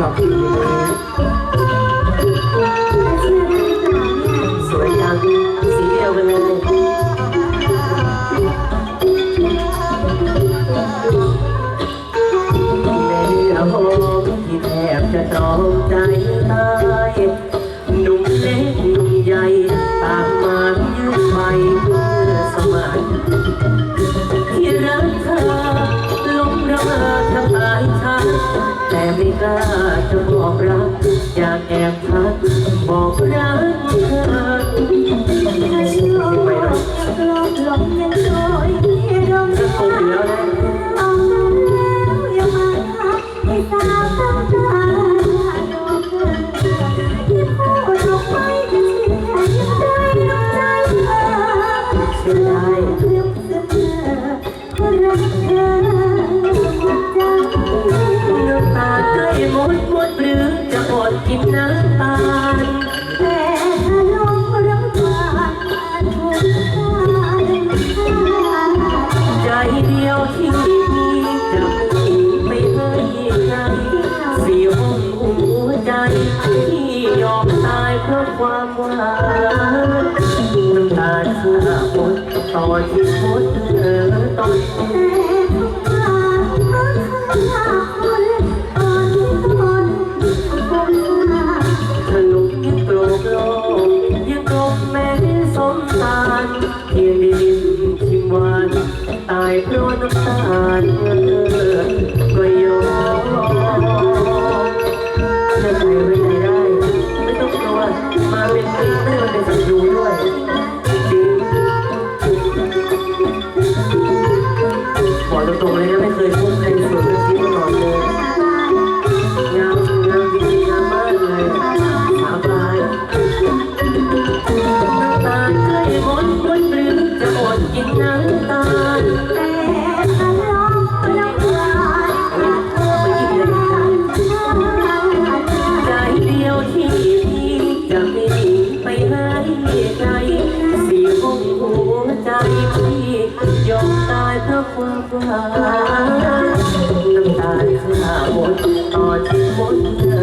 ขอบคุณนะครับสวยจังสีเดียวกันเลยแม่เนื้อหอมที่แทบจะตรองใจ จะบอกรัก อยากแอบพักบอกรักเธอหลงยังโดยให้ร่มเงาเอาแล้วอย่ามาทักให้สาวต้อง หัวใจที่ยอมตายเพราะความหวานน้ำตาเชื่อมดตอนที่มดเธอต้องแต่ทุกอย่างเพราะเธอคนตอนที่ตนคงหาทะลุยิ่งโกรธโลกยิ่งกลมแม้สมสารเพียงดินชิมหวานตายเพราะ Santo กว่าน้ตาจะหมดตอนที่หม